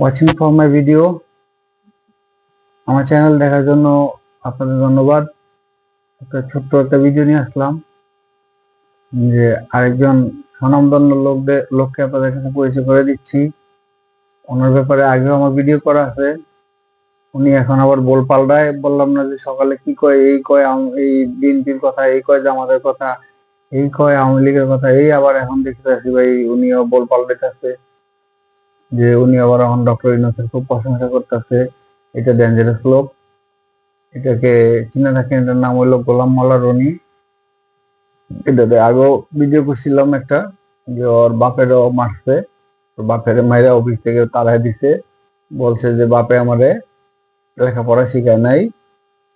Watching for my video আমার channel দেখার জন্য আপনাদের ধন্যবাদ। একটা ছোট্ট একটা ভিডিও নিয়ে আসলাম, যে আরেকজন স্বনামধন্য লোকদের, লোককে আপনাদের কাছে পরিচয় করে দিচ্ছি। ওনার ব্যাপারে আগেও আমার ভিডিও করা আছে। উনি এখন আবার বল পাল্টায় বললাম না যে সকালে কি কয়, এই কয় এই বিএনপির কথা, এই কয় জামাতের কথা, এই কয় আওয়ামী লীগের কথা, এই আবার এখন দেখতে আসি ভাই, উনিও বল পাল্টাইতেছে যে উনি আবার এখন ডক্টর ইউনুসের খুব প্রশংসা করতেছে। এটা ডেঞ্জারাস লোক। এটাকে চিনে থাকেন, এটার নাম হলো গোলাম মোল্লা রনি। এটাতে আগেও ভিডিও করছিলাম একটা, যে ওর বাপেরও মারছে। বাপের মায়েরা অফিস থেকে তাড়াই দিছে। বলছে যে, বাপে আমারে লেখাপড়া শিখায় নাই।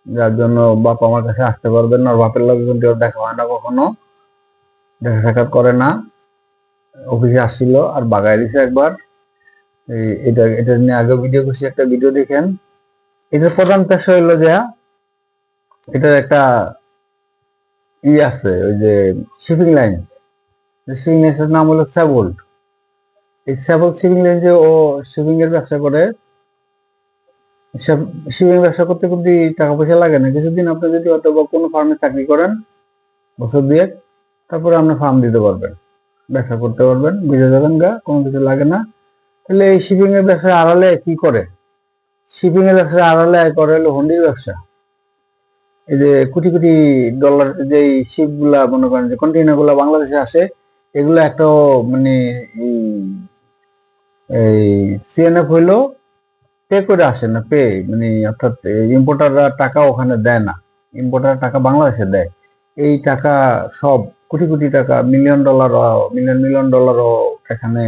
যার জন্য বাপ আমার কাছে আসতে পারবেন না। বাপের লোক কিন্তু দেখা হয় না কখনো। দেখা সাক্ষাৎ করে না। অফিসে আসছিল আর বাগায় দিছে একবার। এটা এটা নিয়ে আগে ভিডিও করছি, একটা ভিডিও দেখেন। এটার প্রধান পেশা হইল যে, এটার একটা ই আছে, ওই যে শিপিং লাইন শিপিং লাইনের নাম হলো স্যাবোল্ট এই স্যাবোল্ট শিপিং লাইন যে ও শিপিং এর ব্যবসা করে শিপিং ব্যবসা করতে কিন্তু টাকা পয়সা লাগে না। কিছুদিন আপনি যদি অথবা কোনো ফার্মে চাকরি করেন, বছর দিয়ে তারপরে আপনি ফার্ম দিতে পারবেন, ব্যবসা করতে পারবেন, বুঝে যাবেন গা, কোনো কিছু লাগে না। তাহলে এই শিপিং এর ব্যবসা আড়ালে কি করে? শিপিং এর ব্যবসা আড়ালে করে হলো হুন্ডির ব্যবসা। এই যে কোটি কোটি ডলার যে শিপগুলা মনে করেন যে কন্টেইনারগুলা বাংলাদেশে আসে, এগুলো একটা মানে এই সিএনএফ হইল পে করে আসে না পে মানে অর্থাৎ ইম্পোর্টাররা টাকা ওখানে দেয় না। ইম্পোর্টার টাকা বাংলাদেশে দেয়। এই টাকা সব কোটি কোটি টাকা মিলিয়ন ডলার মিলিয়ন মিলিয়ন ডলারও এখানে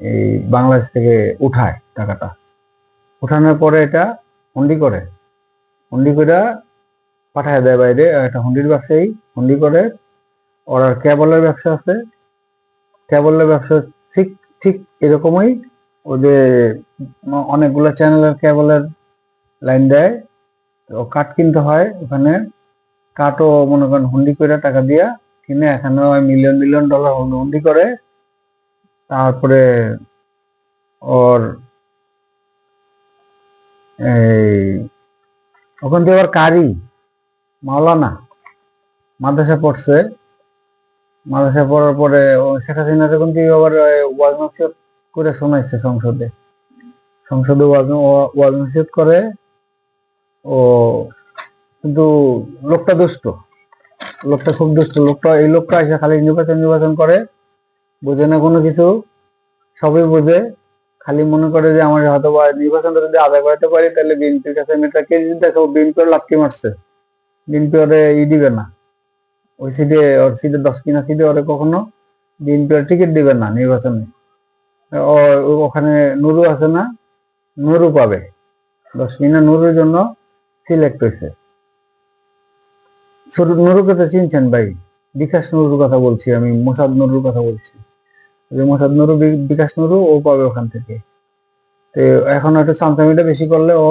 এই বাংলাদেশ থেকে উঠায় টাকাটা। উঠানোর পরে এটা হুন্ডি করে। হুন্ডি করে পাঠায় দেয় বাইরে একটা হুন্ডির ব্যবসায়ী হুন্ডি করে। ওর কেবলের ব্যবসা আছে। কেবলের ব্যবসা ঠিক ঠিক এরকমই ওদের অনেকগুলো চ্যানেলের কেবলের লাইন দেয়। তো কাঠ কিনতে হয় ওখানে। কাঠও মনে করেন হুন্ডি করে টাকা দিয়া কিনে এখানে মিলিয়ন মিলিয়ন ডলার হুন্ডি করে। তারপরে ওর এই ওখান থেকে আবার কারি, মাওলানা, মাদ্রাসা পড়ছে। মাদ্রাসা পড়ার পরে শেখ হাসিনা তখন থেকে আবার ওয়াজ নসিহত করে শোনাইছে সংসদে। সংসদে ওয়াজ ওয়াজ নসিহত করে। ও কিন্তু লোকটা দুষ্ট, লোকটা খুব দুষ্ট। লোকটা, এই লোকটা এসে খালি নির্বাচন নির্বাচন করে। বোঝে না কোনো কিছু, সবই বোঝে। খালি মনে করে যে আমার হয়তো নির্বাচনটা যদি আদায় করাতে পারি, তাহলে বিএনপির কাছে আমি একটা কেজি দেখাবো বিএনপি লাথি মারছে। বিএনপি ওরে ই দিবে না। ওই সিটে ওর সিটে দশ কিনা সিটে ওরে কখনো বিএনপি ওর টিকিট দিবে না নির্বাচনে। ওখানে নুরু আছে না, নুরু পাবে। দশ কিনা নুরুর জন্য সিলেক্ট হয়েছে। নুরুকে তো চিনছেন ভাই। বিকাশ নুরুর কথা বলছি আমি, মোসাদ নুরুর কথা বলছি। মোসাদ নুরু বিকাশ নুরু, ও পাবে ওখান থেকে। তো এখন একটু সামসামিটা বেশি করলে ও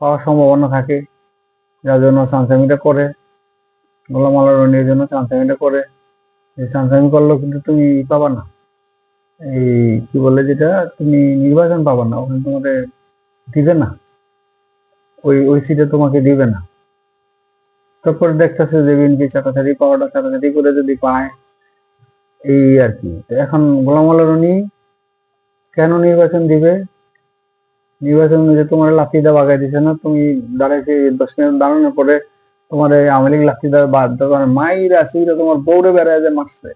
পাওয়ার সম্ভাবনা থাকে, যার জন্য সামসামিটা করে। গোলাম রনির জন্য চামচামিটা করে। এই করলেও কিন্তু তুমি পাবা না। এই কি বলে যেটা, তুমি নির্বাচন পাবা না, ওখানে তোমাকে দিবে না। ওই ওই সিটে তোমাকে দিবে না। তারপরে দেখতেছে যে বিএনপি চাটাচাটি পাওয়াটা চাটাচাটি করে যদি পায় এই আর কি। এখন গোলাম আল্লাহ কেন নির্বাচন দিবে? নির্বাচন যে তোমার লাঠি দা বাগাই দিছে না, তুমি দাঁড়াইছে দশ মিনিট দাঁড়ানোর পরে তোমার এই আওয়ামী লীগ দেওয়ার বাদ তোমার মাইরা সুইরা তোমার বউরে বেড়ায় যে মারছে।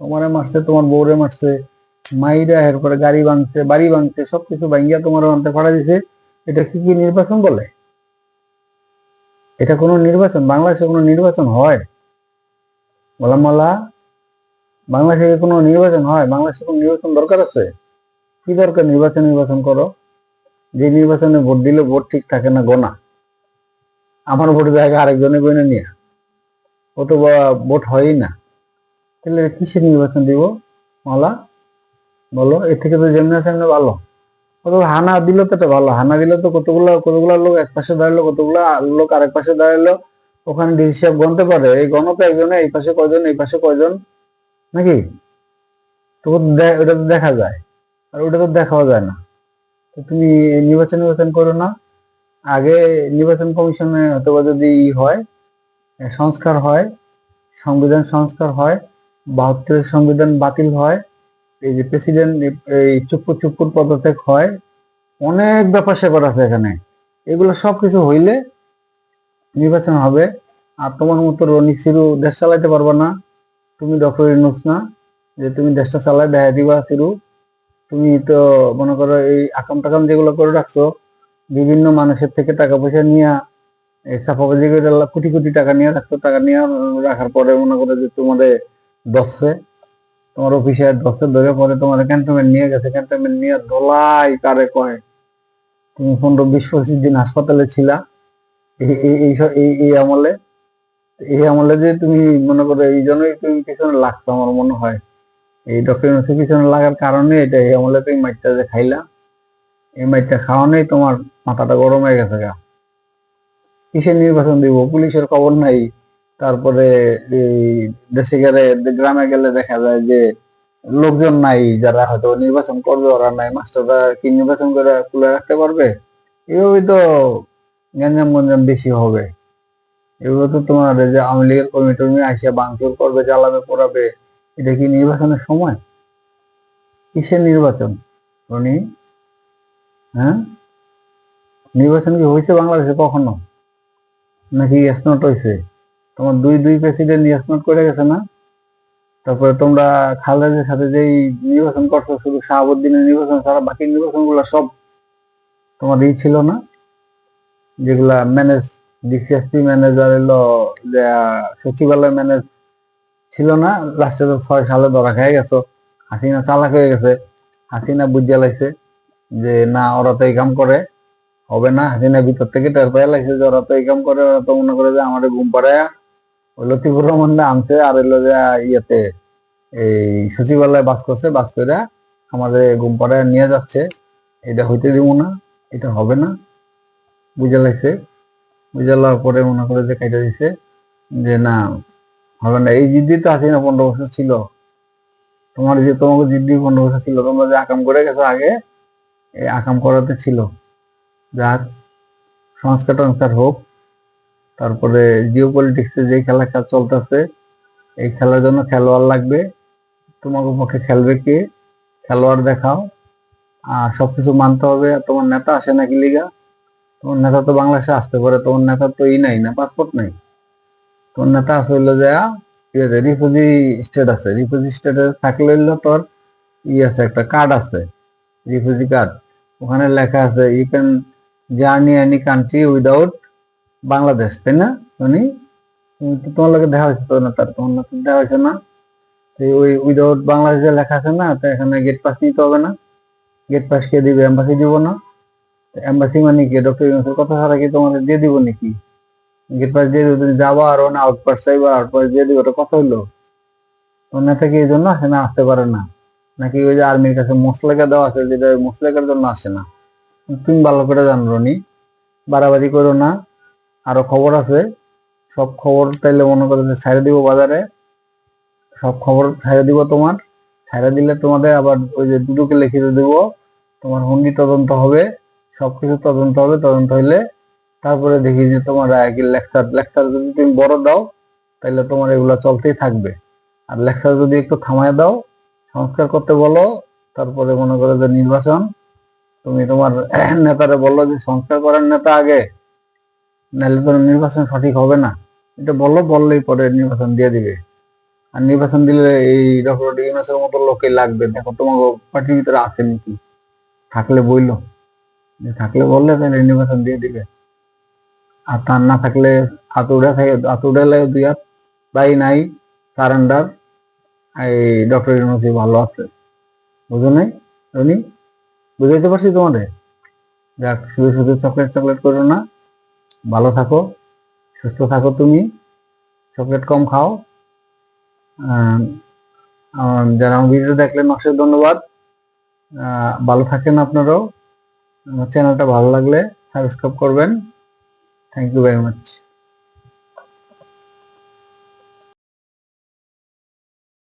তোমারে মারছে, তোমার বউরে মারছে, মাইরা এরপরে গাড়ি ভাঙছে বাড়ি ভাঙছে সবকিছু ভাঙ্গিয়া তোমার অন্তে ফাড়া দিছে। এটা কি কি নির্বাচন বলে? এটা কোনো নির্বাচন, বাংলাদেশে কোনো নির্বাচন হয়? বললাম মালা বাংলাদেশে কোনো নির্বাচন হয়, বাংলাদেশে কোনো নির্বাচন দরকার আছে? কি দরকার নির্বাচন নির্বাচন করো? যে নির্বাচনে ভোট দিলে ভোট ঠিক থাকে না, গোনা। আমার ভোটের জায়গায় আরেকজনে গনে নিয়ে। ও ভোট হয়ই না। তাহলে কিসের নির্বাচন দিব? মালা? বলো, এর থেকে তো যেমনি আছে ভালো। কত হানা দিলে তো এটা ভালো। হানা দিলে তো কতগুলো কতগুলো লোক এক পাশে দাঁড়াল কতগুলো লোক আরেক পাশে দাঁড়াল ওখানে হিসাব গণতে পারে। এই গণতে একজনে, এই পাশে কয়জন, এই পাশে কয়জন? নাকি? তো ওটা তো দেখা যায়। আর ওটা তো দেখাও যায় না। তো তুমি নির্বাচন নির্বাচন করো না। আগে নির্বাচন কমিশনে অথবা যদি ই হয় সংস্কার হয়, সংবিধান সংস্কার হয়, বাহাত্তরের সংবিধান বাতিল হয়, এই যে প্রেসিডেন্ট, এই চুপ্পু চুপ্পুর পদত্যাগ হয়, অনেক ব্যাপার স্যাপার আছে এখানে। এগুলো সব কিছু হইলে নির্বাচন হবে। আর তোমার মতো রনি সিরু দেশ চালাইতে পারবে না। তুমি ডক্টর ইনুস না, যে তুমি দেশটা চালায় দেখা দিবা সিরু তুমি তো মনে করো এই আকাম টাকাম যেগুলো করে রাখছো বিভিন্ন মানুষের থেকে টাকা পয়সা নিয়ে, এই চাপাবাজি করে কোটি কোটি টাকা নিয়ে রাখছো, টাকা নিয়ে রাখার পরে মনে করো যে তোমাদের দশে তোমার অফিসে দশে ধরে পরে তোমার ক্যান্টনমেন্ট নিয়ে গেছে ক্যান্টনমেন্ট নিয়ে দোলাই কারে কয়। তুমি পনেরো, বিশ, পঁচিশ দিন হাসপাতালে ছিলা, এই এই এই আমলে। এই আমলে যে তুমি মনে করো এই জন্যই তুমি পিছনে লাগছো আমার মনে হয়। এই ডক্টর পিছনে লাগার কারণে এটা এই আমলে তুমি মাইটটা যে খাইলা, এই মাইটটা খাওয়ানোই তোমার মাথাটা গরম হয়ে গেছে গা। কিসের নির্বাচন দিব? পুলিশের খবর নাই। তারপরে এই দেশে গেলে, গ্রামে গেলে দেখা যায় যে লোকজন নাই যারা হয়তো নির্বাচন করবে, ওরা নাই। মাস্টাররা কি নির্বাচন করে খুলে রাখতে পারবে? এভাবেই তো গ্যাঞ্জাম গঞ্জাম বেশি হবে। এগুলো তো তোমার যে আওয়ামী লীগের কর্মী টর্মী আসিয়া বাংচুর করবে, জ্বালাবে, পোড়াবে, এটা কি নির্বাচনের সময়? কিসের নির্বাচন? রনি হ্যাঁ? নির্বাচন কি হয়েছে বাংলাদেশে কখনো? নাকি ইয়াসনট হয়েছে? তোমার দুই দুই প্রেসিডেন্ট ইয়াসনট করে গেছে না? তারপরে তোমরা খালেদের সাথে যেই নির্বাচন করছ, শুধু শাহাবুদ্দিনের নির্বাচন ছাড়া বাকি নির্বাচনগুলা সব তোমার ই ছিল না? যেগুলা ম্যানেজ ডিসিএসপি ম্যানেজার এলো যে, সচিবালয় ম্যানেজ ছিল না লাস্টে তো ছয় সালে ধরা খেয়ে গেছো। হাসিনা চালাক হয়ে গেছে। হাসিনা বুঝিয়া লাগছে যে, না, ওরা তো এই কাম করে। হবে না, হাসিনা ভিতর থেকে টের পেয়ে লাগছে যে, ওরা তো এই কাম করে। ওরা তো মনে করে যে আমাদের ঘুম পাড়ায় ওই লতিফুর রহমান আনছে আর এলো যে, ইয়েতে এই সচিবালয় বাস করছে। বাস করে আমাদের ঘুম পাড়ায় নিয়ে যাচ্ছে। এটা হইতে দিব না, এটা হবে না। বুঝে লাগছে বুঝে লওয়ার পরে মনে করে যে কাইটা দিছে। যে না হবে না, এই জিদ্দি তো হাসিনা পনেরো বছর ছিল। তোমার যে, তোমাকে জিদ্দি পনেরো বছর ছিল, তোমরা যে আকাম করে গেছো আগে, এই আকাম করাতে ছিল। যাক, সংস্কার টংস্কার হোক, তারপরে জিও পলিটিক্সে যে খেলা খেলা চলতেছে, এই খেলার জন্য খেলোয়াড় লাগবে। তোমাকে পক্ষে খেলবে কে? খেলোয়াড় দেখাও। আর সবকিছু মানতে হবে। তোমার নেতা আসে নাকি লিগা? তোমার নেতা তো বাংলাদেশে আসতে পারে তোমার নেতা তো ই নাই না পাসপোর্ট নাই। তোমার নেতা আছে হইল যে রিফিউজি স্টেট আছে। রিফিউজি স্টেটে থাকলে হইল তোর ই আছে, একটা কার্ড আছে রিফিউজি কার্ড ওখানে লেখা আছে you can journey any country without Bangladesh তাই না তুমি তোমার লোকে দেখা হয়েছে তার তোমার লোকে দেখা হয়েছে না? ওই উইদাউট বাংলাদেশে লেখা আছে না, তো এখানে গেট পাস নিতে হবে না। গেট পাস কে দিবে এম্বাসি দিব না। এম্বাসি মানে কি ডক্টর ইউনুসের কথা ছাড়া কি তোমাদের দিয়ে দিব নাকি? গেট পাস দিয়ে তুমি যাবা আর না আউট পাস চাইবা আউট পাস দিয়ে দিবে। ওটা কথা হইল? তোমার নেতা কি এই জন্য আসে না, আসতে পারে না? নাকি ওই যে আর্মির কাছে মশলাকা দেওয়া আছে, যেটা ওই মশলাকার জন্য আসে না? তুমি ভালো করে জানো নি বাড়াবাড়ি করো না। আরও খবর আছে। সব খবর তাইলে মনে করো যে ছাড়ে দিব বাজারে। সব খবর ছাড়ে দিব তোমার। ছাড়ে দিলে তোমাদের আবার ওই যে দুটোকে লিখে দিব। তোমার হুন্ডি তদন্ত হবে। সবকিছু তদন্ত হবে, তদন্ত হইলে তারপরে দেখি যে তোমার লেকচার লেকচার যদি তুমি বড় দাও তাহলে তোমার এগুলো চলতেই থাকবে। আর লেকচার যদি একটু থামায় দাও, সংস্কার করতে বলো, তারপরে মনে করো যে নির্বাচন, তুমি তোমার নেতারে বলল যে সংস্কার করার নেতা আগে, নাহলে তো নির্বাচন সঠিক হবে না। এটা বলল বললেই পরে নির্বাচন দিয়ে দিবে। আর নির্বাচন দিলে এই ডক্টর ইউনুসের মতো লোকে লাগবে। দেখো তোমাকে পার্টির ভিতরে আছে নাকি? থাকলে বইলো। থাকলে বললে তাহলে নির্বাচন দিয়ে দিবে। আর তার না থাকলে হাত উড়ে থাকে, হাত উড়ালে দুই হাত তাই নাই সারেন্ডার এই ডক্টর ইউনুসই ভালো আছে। বুঝো নাই? রনি, বুঝাইতে পারছি তোমাদের? যাক, শুধু শুধু চকলেট চকলেট করো না। ভালো থাকো, সুস্থ থাকো তুমি। চকলেট কম খাও। যারা আমার ভিডিও দেখলেন, অসংখ্য ধন্যবাদ। ভালো থাকেন আপনারাও। চ্যানেলটা ভালো লাগলে সাবস্ক্রাইব করবেন। Thank you very much